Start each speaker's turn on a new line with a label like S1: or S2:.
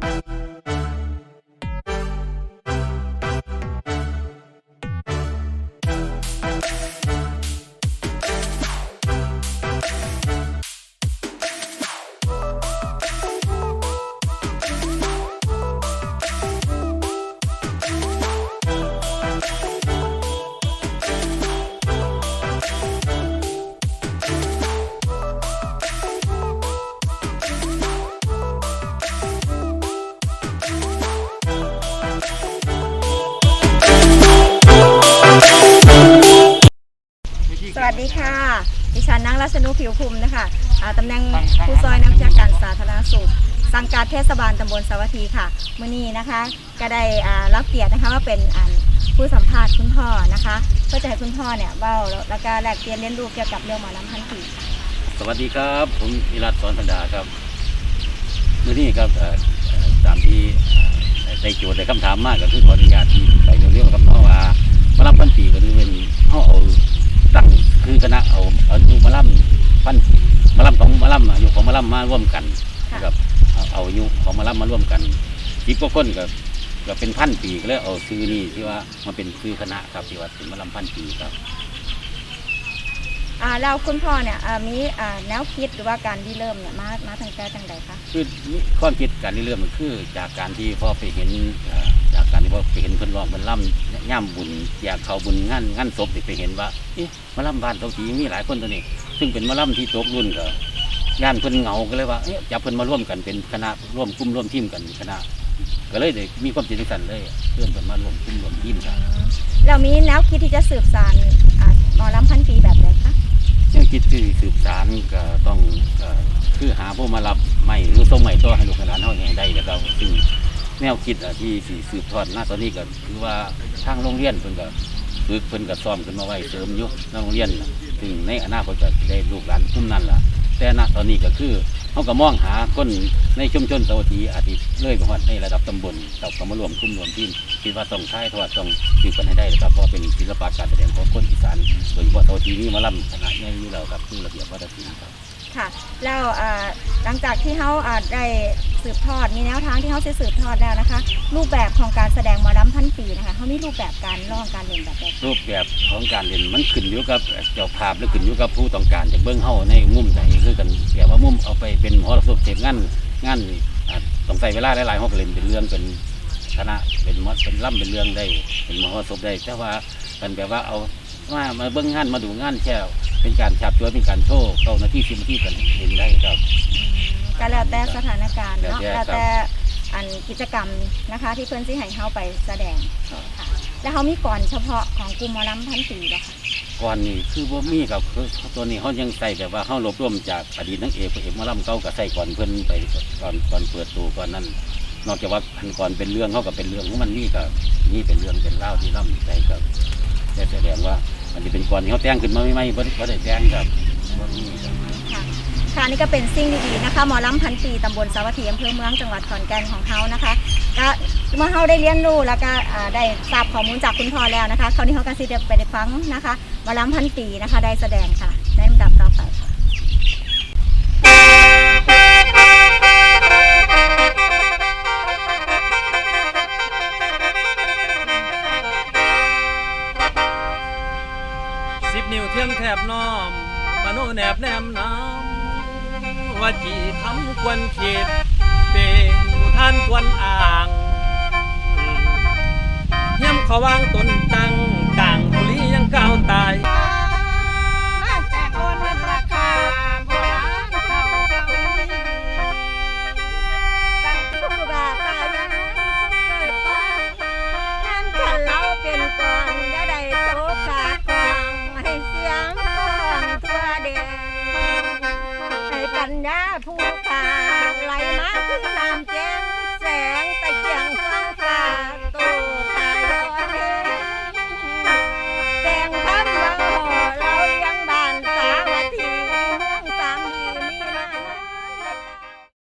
S1: Thank you. สวัสดีค่ะ ดิฉันนางรัชนุผิวภูมินะคะอ่าตำแหน่งผู้ซอยนักวิชาการสาธารณสุข สังกัดเทศบาลตำบลสาวัตถีค่ะมื่อนี้นะคะก็ได้อ่ารับเกียรตินะคะว่าเป็นอ่าผู้สัมภาษณ์คุณพ่อนะคะเพื่อจะให้คุณพ่อเนี่ยเบ้าแล้วก็แลกเปลี่ยนเรียนรู้เกี่ยวกับเรื่องหมอลำพันธี
S2: สวัสดีครับ ผมอิรัตสอนธดาครับมื้อนี้ครับเอ่อเอ่อตามที่เอ่อได้โจทย์ได้คำถามมากก็คือขออนุญาตที่ไปเรื่องๆกับน้องว่ามารับพันปีก็คือเป็นเอาเอา ตั้งคือคณะเอาเอาอยู่มาล่ำพันมาล่ำของมาล่ำอายุของมาล่ำมาร่วมกันนะครับเอาเอาอายุของมาล่ำมาร่วมกันสิบกว่าคนก็ก็เป็นพันปีก็เลยเอาซื้อนี่ที่ว่ามาเป็นซื้อคณะครับที่ว่าเป็นมาล่ำพันปีครับ
S1: อ่าแล้วคุณพ่อเนี่ยอ่ามีอ่าแนวคิดหรือว่าการที่เริ่มเนี่ยมามาทางแต่จังใดคะ
S2: คือนี่ความคิดการที่เริ่มมันคือจากการที่พ่อไปเห็นเอ่อจากการที่พ่อไปเห็นเพิ่นร้องเพิ่นล่ำย่ำบุญ อยากเขาบุญงานงานศพนี่ไปเห็นว่าเอ๊ะมาล่ำบ้านเตาสีมีหลายคนตัวนี้ ซึ่งเป็นมาล่ำที่ตกรุ่นก็ย่านเพิ่นเหงาก็เลยว่าเอ๊ะจับเพิ่นมาร่วมกันเป็นคณะร่วมกลุ่มร่วมทีมกันคณะ ก็เลยได้มีความจิตสันเลยเริ่มกันมาร่วมกลุ่มร่วมทีมกัน
S1: เรามีแนวคิดที่จะสืบสานอ่าหมอลำพันธีแบบไหนคะ
S2: เรื่องคิดที่สืบสารก็ต้องเอ่อคือหาผู้มารับใหม่หรือส่งใหม่ตัวให้ลูกให้หลานเฮาให้ได้แล้วก็ซึ่งแนวคิดอะที่สิสืบทอดหน้าตอนนี้ก็คือว่าทางโรงเรียนเพิ่นก็ฝึกเพิ่นก็ซ้อมขึ้นมาไว้เสริมอยู่ในโรงเรียนน่ะซึ่งในอนาคตก็ได้ลูกหลานกลุ่มนั้นล่ะ แต่ณตอนนี้ก็คือ เขาก็มองหาคนในชุมชนสวัสดีอาทิตย์เลยไปฮอดในระดับตำบลเราก็มารวมคุ้มรวมที่คิดว่าต้องใช้ทอดต้องอยู่กันให้ได้นะครับเพราะเป็นศิลปะการแสดงของคนอีสานโดยเฉพาะสวัสดีนี่มาล่ำคณะใหญ่อยู่แล้วครับคือระเบียบวัฒนศิลป์ครับ
S1: ค่ะ แล้วหลังจากที่เขาได้สืบทอด มีแนวทางที่เขาจะสืบทอดแล้วนะคะ รูปแบบของการแสดงมอลำพันปีนะคะเขามีรูปแบบการร้องการเล่นแบบใด
S2: รูปแบบของการเรียนมันขึ้นอยู่กับเจ้าภาพหรือขึ้นอยู่กับผู้ต้องการจะเบิ้องเฮาในมุมไหนคือกันแต่ว่ามุมเอาไปเป็นมหรสพเสพงานงานต้องใส่เวลาหลายๆห้องเล่นเป็นเรื่องเป็นคณะเป็นมดเป็นล่ำเป็นเรื่องได้ เป็นมหรสพได้แต่ว่าเป็นแบบว่าเอามามาเบิ้องงานมาดูงานแค่ เป็นการฉาบฉวยเป็นการโชว์เก้านาทีสิบนาทีกันเห็นได้ครับ
S1: ก็แล้วแต่สถานการณ์เนาะ
S2: แล้วแต่
S1: แล้วแต่อันกิจกรรมนะคะ ที่เพื่อนสิให้เขาไปแสดงค่ะแล้วเขามีก่อนเฉพาะของกลุ่มหมอลำพันปีบ่คะ
S2: ก่อนนี่คือว่ามีกับคือตัวนี้เขายังใส่แบบว่าเขารวบรวมจากอดีตนักเอกพระเอกหมาล่ำเก่ากับใส่ก่อนเพิ่นไปก่อนก่อนเปิดตัวก่อนนั้น นอกจากว่าอันก่อนเป็นเรื่องเขากับเป็นเรื่องของมันนี่ก็นี่เป็นเรื่องเป็นเล่าวที่ล่ำใจกับแต่แสดงว่า อันนี้เป็นก่อนที่เขาแต่งขึ้นมาไม่ไม่บ่ได้บ่ได้แต่งกับบ่มีครับ
S1: ค่ะค่ะนี่ก็เป็นสิ่งดีๆนะคะหมอลำพันปีตำบลสาวัตถีอำเภอเมืองจังหวัดขอนแก่นของเขานะคะก็เมื่อเขาได้เรียนรู้แล้วก็อ่าได้ทราบข้อมูลจากคุณพ่อแล้วนะคะคราวนี้เขาก็สิเดไปได้ฟังนะคะหมอลำพันปีนะคะได้แสดงค่ะในลำดับ
S3: นิ้วเทียมแถบน้อมมโนแนบแนมน้ำว่าจีทำควรเขตเป็นท่านควรอ่างเยี่ยมเขาวางตน กันญาผู้ตาไหลมาขึ้นนามแจ้งแสงแต